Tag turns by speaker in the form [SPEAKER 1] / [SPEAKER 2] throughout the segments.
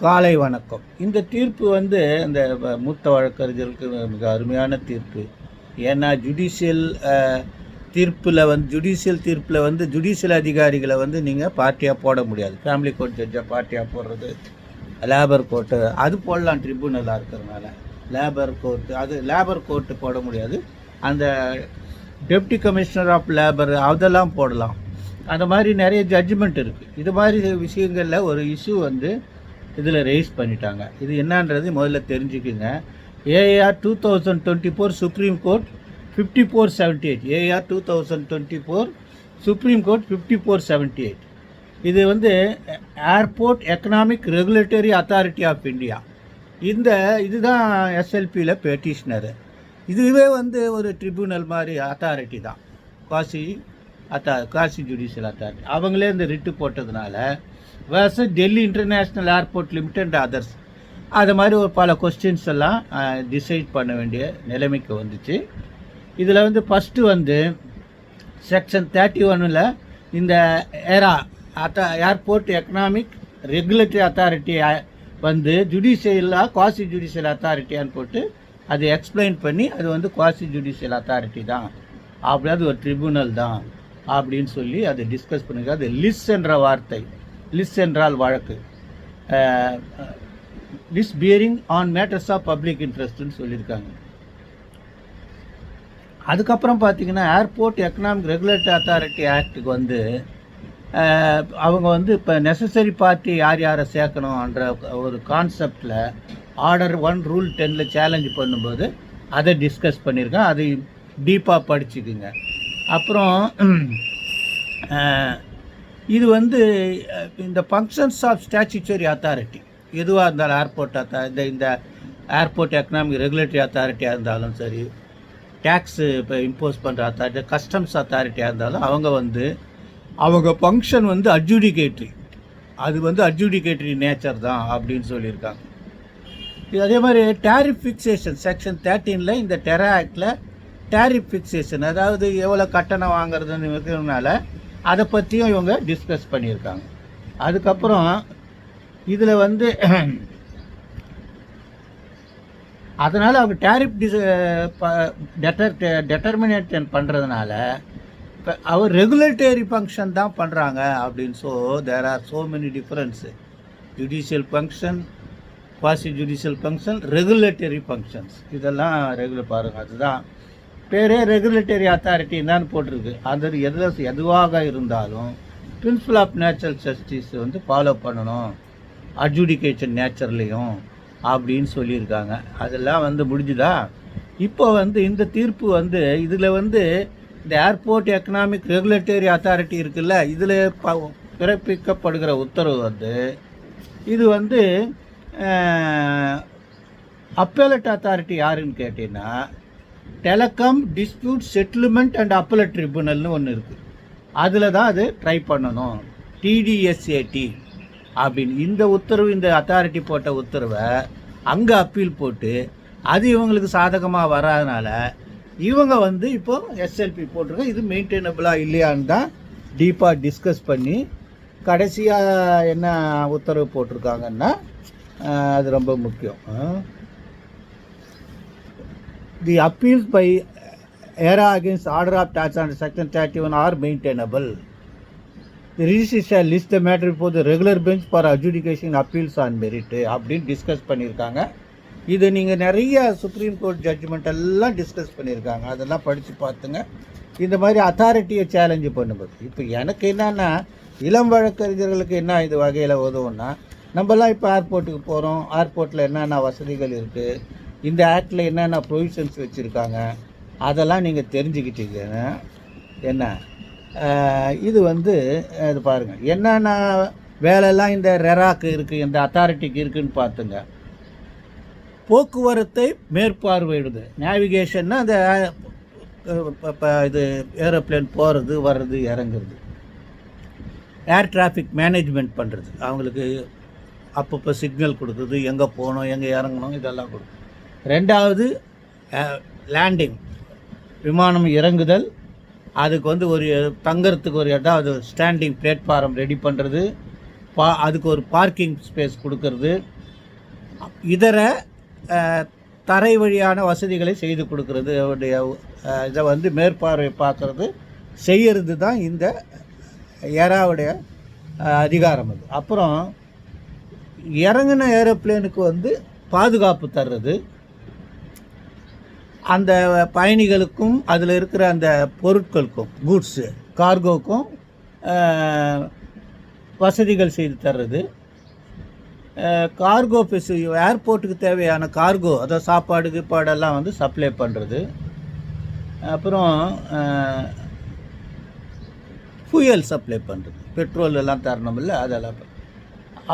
[SPEAKER 1] காலை வணக்கம். இந்த தீர்ப்பு வந்து இந்த மூத்த வழக்கறிஞர்களுக்கு மிக அருமையான தீர்ப்பு. ஏன்னா ஜுடிஷியல் தீர்ப்பில் வந்து ஜுடிஷியல் தீர்ப்பில் வந்து ஜுடிஷியல் அதிகாரிகளை வந்து நீங்கள் பார்ட்டியாக போட முடியாது. ஃபேமிலி கோர்ட் ஜட்ஜாக பார்ட்டியாக போடுறது லேபர் கோர்ட்டு அது போடலாம் ட்ரிபியூனலாக இருக்கிறதுனால லேபர் கோர்ட்டு அது லேபர் கோர்ட்டு போட முடியாது. அந்த டெப்டி கமிஷனர் ஆஃப் லேபர் அதெல்லாம் போடலாம். அந்த மாதிரி நிறைய ஜட்ஜ்மெண்ட் இருக்குது இது மாதிரி விஷயங்களில் ஒரு இஷ்யூ வந்து இதில் ரைஸ் பண்ணிட்டாங்க. இது என்னன்றது முதல்ல தெரிஞ்சுக்குங்க. AR two thousand twenty four supreme court fifty four seventy eight AR two thousand twenty four supreme court fifty four seventy eight இது வந்து airport economic regulatory authority of India இந்த இதுதான் எஸ்எல்பியில் பெட்டிஷனரு இதுவே வந்து ஒரு ட்ரிபியூனல் மாதிரி அத்தாரிட்டி தான். காசி அத்தா காசி ஜுடிஷியல் அத்தாரிட்டி அவங்களே இந்த ரிட்டு போட்டதுனால versus Delhi international airport limited others அது மாதிரி ஒரு பல கொஸ்டின்ஸ் எல்லாம் டிசைட் பண்ண வேண்டிய நிலைமைக்கு வந்துச்சு. இதில் வந்து ஃபஸ்ட்டு வந்து செக்ஷன் தேர்ட்டி ஒன்னில் இந்த ஏரா அத்த ஏர்போர்ட் எக்கனாமிக் ரெகுலேட்டரி அத்தாரிட்டி வந்து ஜுடிஷியலாக குவாசி ஜுடிஷியல் அத்தாரிட்டியான்னு போட்டு அதை எக்ஸ்பிளைன் பண்ணி அது வந்து குவாசி ஜுடிஷியல் அத்தாரிட்டி தான். அப்படி அது ஒரு ட்ரிபுனல் தான். அப்படின்னு சொல்லி அதை டிஸ்கஸ் பண்ணுங்க. அது லிஸ் என்ற வார்த்தை. லிஸ் என்றால் வழக்கு. Lis bearing on matters of public இன்ட்ரெஸ்ட்னு சொல்லியிருக்காங்க. அதுக்கப்புறம் பார்த்தீங்கன்னா ஏர்போர்ட் எக்கனாமிக் ரெகுலேட்டரி அத்தாரிட்டி ஆக்டுக்கு வந்து அவங்க வந்து இப்போ நெசசரி பார்ட்டி யார் யாரை சேர்க்கணுன்ற ஒரு கான்செப்டில் ஆர்டர் ஒன் ரூல் டென்னில் சேலஞ்சு பண்ணும்போது அதை டிஸ்கஸ் பண்ணியிருக்கேன். அதை டீப்பாக படிச்சுக்குங்க. அப்புறம் இது வந்து இந்த ஃபங்க்ஷன்ஸ் ஆஃப் ஸ்டாச்சுச்சரி அத்தாரிட்டி எதுவாக இருந்தாலும் ஏர்போர்ட் அத்தா இந்த இந்த ஏர்போர்ட் எக்கனாமிக் ரெகுலேட்டரி அத்தாரிட்டியாக இருந்தாலும் சரி டேக்ஸு இப்போ இம்போஸ் பண்ணுற அத்தாரிட்டி கஸ்டம்ஸ் அத்தாரிட்டியாக இருந்தாலும் அவங்க வந்து அவங்க ஃபங்க்ஷன் வந்து அட்ஜுடிகேட்ரி அது வந்து அட்ஜுடிகேட்டரி நேச்சர் தான் அப்படின்னு சொல்லியிருக்காங்க. இது அதே மாதிரி டேரிஃப் ஃபிக்சேஷன் செக்ஷன் தேர்ட்டீனில் இந்த டெரா ஆக்டில் டேரிஃப் ஃபிக்சேஷன் அதாவது எவ்வளோ கட்டணம் வாங்குறதுன்னு இருக்கிறதுனால அதை பற்றியும் இவங்க டிஸ்கஸ் பண்ணியிருக்காங்க. அதுக்கப்புறம் இதில் வந்து அதனால் அவங்க டேரிஃப் டிஸ் டெட்டர் டெட்டர்மினேஷன் பண்ணுறதுனால இப்போ அவர் ரெகுலேட்டரி ஃபங்க்ஷன் தான் பண்ணுறாங்க அப்படின்னு so there are so many differences judicial function quasi judicial function regulatory functions இதெல்லாம் ரெகுலர் பாருங்கள் அதுதான் பேரே ரெகுலேட்டரி அத்தாரிட்டின்னு தான் போட்டிருக்கு. அது எதில் எதுவாக இருந்தாலும் பிரின்சிபல் ஆஃப் நேச்சுரல் ஜஸ்டிஸ் வந்து ஃபாலோ பண்ணணும். அட்ஜுடிகேஷன் நேச்சர்லேயும் அப்படின்னு சொல்லியிருக்காங்க. அதெல்லாம் வந்து முடிஞ்சுதா? இப்போ வந்து இந்த தீர்ப்பு வந்து இதில் வந்து இந்த ஏர்போர்ட் எக்கனாமிக் ரெகுலேட்டரி அத்தாரிட்டி இருக்குல்ல இதில் ப பிறப்பிக்கப்படுகிற உத்தரவு வந்து இது வந்து அப்பேலட் அத்தாரிட்டி யாருன்னு கேட்டிங்கன்னா telecom dispute settlement and appellate ட்ரிபுனல்னு ஒன்று இருக்குது அதில் தான் அது ட்ரை பண்ணணும். டிடிஎஸ்ஏடி அப்படின்னு இந்த உத்தரவு இந்த அத்தாரிட்டி போட்ட உத்தரவை அங்கே அப்பீல் போட்டு அது இவங்களுக்கு சாதகமாக வராதனால இவங்க வந்து இப்போ எஸ்எல்பி போட்டிருக்க இது மெயின்டைனபிளாக இல்லையான்னு தான் டீப்பாக டிஸ்கஸ் பண்ணி கடைசியாக என்ன உத்தரவு போட்டிருக்காங்கன்னா அது ரொம்ப முக்கியம். The appeals by AERA against order of tax and section thirty one are maintainable the register list the matter இப்போ regular bench for adjudication appeals on merit அப்படின்னு டிஸ்கஸ் பண்ணியிருக்காங்க. இது நீங்கள் நிறைய சுப்ரீம் கோர்ட் ஜட்ஜ்மெண்ட் எல்லாம் டிஸ்கஸ் பண்ணியிருக்காங்க. அதெல்லாம் படித்து பார்த்துங்க. இந்த மாதிரி அத்தாரிட்டியை சேலஞ்சு பண்ணும்போது. இப்போ எனக்கு என்னென்னா இளம் வழக்கறிஞர்களுக்கு என்ன இது வகையில் உதவும்னா நம்மலாம் இப்போ ஏர்போர்ட்டுக்கு போகிறோம் ஏர்போர்ட்டில் என்னென்ன வசதிகள் இருக்குது இந்த ஆக்டில் என்னென்ன ப்ரொவிஷன்ஸ் வச்சுருக்காங்க அதெல்லாம் நீங்கள் தெரிஞ்சுக்கிட்டீங்கன்னா என்ன? இது வந்து இது பாருங்கள் என்னென்ன வேலையெல்லாம் இந்த ரெராக்கு இருக்குது இந்த அத்தாரிட்டிக்கு இருக்குதுன்னு பார்த்துங்க போக்குவரத்தை மேற்பார்வையிடுது. நேவிகேஷன்னா அந்த இப்போ இது ஏரோப்ளேன் போகிறது வர்றது இறங்குறது. ஏர் டிராஃபிக் மேனேஜ்மெண்ட் பண்ணுறது அவங்களுக்கு அப்பப்போ சிக்னல் கொடுக்குறது எங்கே போகணும் எங்கே இறங்கணும் இதெல்லாம் கொடுக்கும் ரெண்டாவது லேண்டிங் விமானம் இறங்குதல் அதுக்கு வந்து ஒரு தங்கறதுக்கு ஒரு இடம் அது ஸ்டாண்டிங் பிளேட்ஃபாரம் ரெடி பண்ணுறது பா அதுக்கு ஒரு பார்க்கிங் ஸ்பேஸ் கொடுக்கறது இதர தரை வழியான வசதிகளை செய்து கொடுக்கறது அவருடைய இதை வந்து மேற்பார்வை பார்க்குறது செய்யறது தான் இந்த ஏராவுடைய அதிகாரம் அது. அப்புறம் இறங்கின ஏரோப்ளேனுக்கு வந்து பாதுகாப்பு தர்றது அந்த பயணிகளுக்கும் அதில் இருக்கிற அந்த பொருட்களுக்கும் கூட்ஸு கார்கோக்கும் வசதிகள் செய்து தர்றது. கார்கோ ஃபெசி ஏர்போர்ட்டுக்கு தேவையான கார்கோ அதாவது சாப்பாடு கீப்பாடெல்லாம் வந்து சப்ளை பண்ணுறது அப்புறம் ஃபியூயல் சப்ளை பண்ணுறது பெட்ரோல் எல்லாம் தரணும் இல்லை அதெல்லாம்.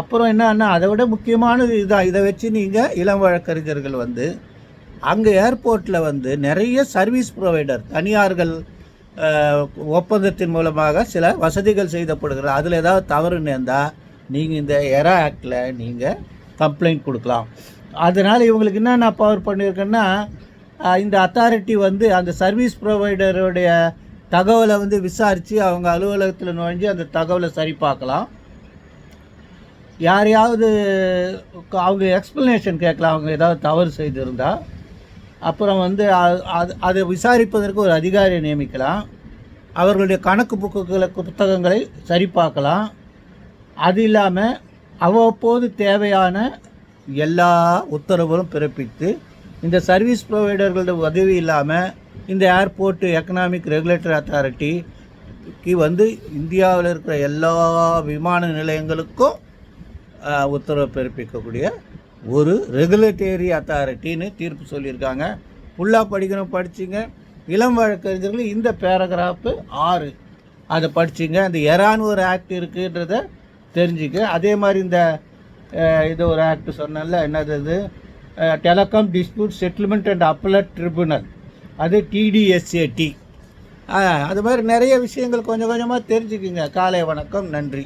[SPEAKER 1] அப்புறம் என்னன்னா அதை விட முக்கியமானது இதுதான் இதை வச்சு நீங்கள் இளம் வழக்கறிஞர்கள் வந்து அங்கே ஏர்போர்ட்டில் வந்து நிறைய சர்வீஸ் ப்ரொவைடர் தனியார்கள் ஒப்பந்தத்தின் மூலமாக சில வசதிகள் செய்தப்படுகிறது. அதில் ஏதாவது தவறு நேர்ந்தால் நீங்கள் இந்த எரா ஆக்டில் நீங்கள் கம்ப்ளைண்ட் கொடுக்கலாம். அதனால் இவங்களுக்கு என்ன நான் பவர் பண்ணியிருக்கேன்னா இந்த அத்தாரிட்டி வந்து அந்த சர்வீஸ் ப்ரொவைடருடைய தகவலை வந்து விசாரித்து அவங்க அலுவலகத்தில் நுழைஞ்சு அந்த தகவலை சரி பார்க்கலாம். யாரையாவது அவங்க எக்ஸ்ப்ளனேஷன் கேட்கலாம். அவங்க ஏதாவது தவறு செய்திருந்தால் அப்புறம் வந்து அது அதை விசாரிப்பதற்கு ஒரு அதிகாரியை நியமிக்கலாம். அவர்களுடைய கணக்கு புக்குகளை புத்தகங்களை சரி பார்க்கலாம் அது இல்லாமல் அவ்வப்போது தேவையான எல்லா உத்தரவுகளும் பிறப்பித்து இந்த சர்வீஸ் ப்ரொவைடர்களோட உதவி இல்லாமல் இந்த ஏர்போர்ட்டு எக்கனாமிக் ரெகுலேட்டரி அத்தாரிட்டிக்கு வந்து இந்தியாவில் இருக்கிற எல்லா விமான நிலையங்களுக்கும் உத்தரவு பிறப்பிக்கக்கூடிய ஒரு ரெகுலேட்டரி அத்தாரிட்டின்னு தீர்ப்பு சொல்லியிருக்காங்க. ஃபுல்லாக படிக்கணும் படிச்சிங்க. இளம் வழக்கறிஞர்கள் இந்த பேராகிராஃபு ஆறு. அதை படிச்சிங்க. அந்த எரான் ஒரு ஆக்ட் இருக்குன்றத தெரிஞ்சுக்க அதே மாதிரி இந்த இது ஒரு ஆக்ட் சொன்னல என்னது இது telecom dispute settlement and appellate tribunal அது டிடிஎஸ்ஏடி அது மாதிரி நிறைய விஷயங்கள் கொஞ்சம் கொஞ்சமாக தெரிஞ்சுக்குங்க. காலை வணக்கம். நன்றி.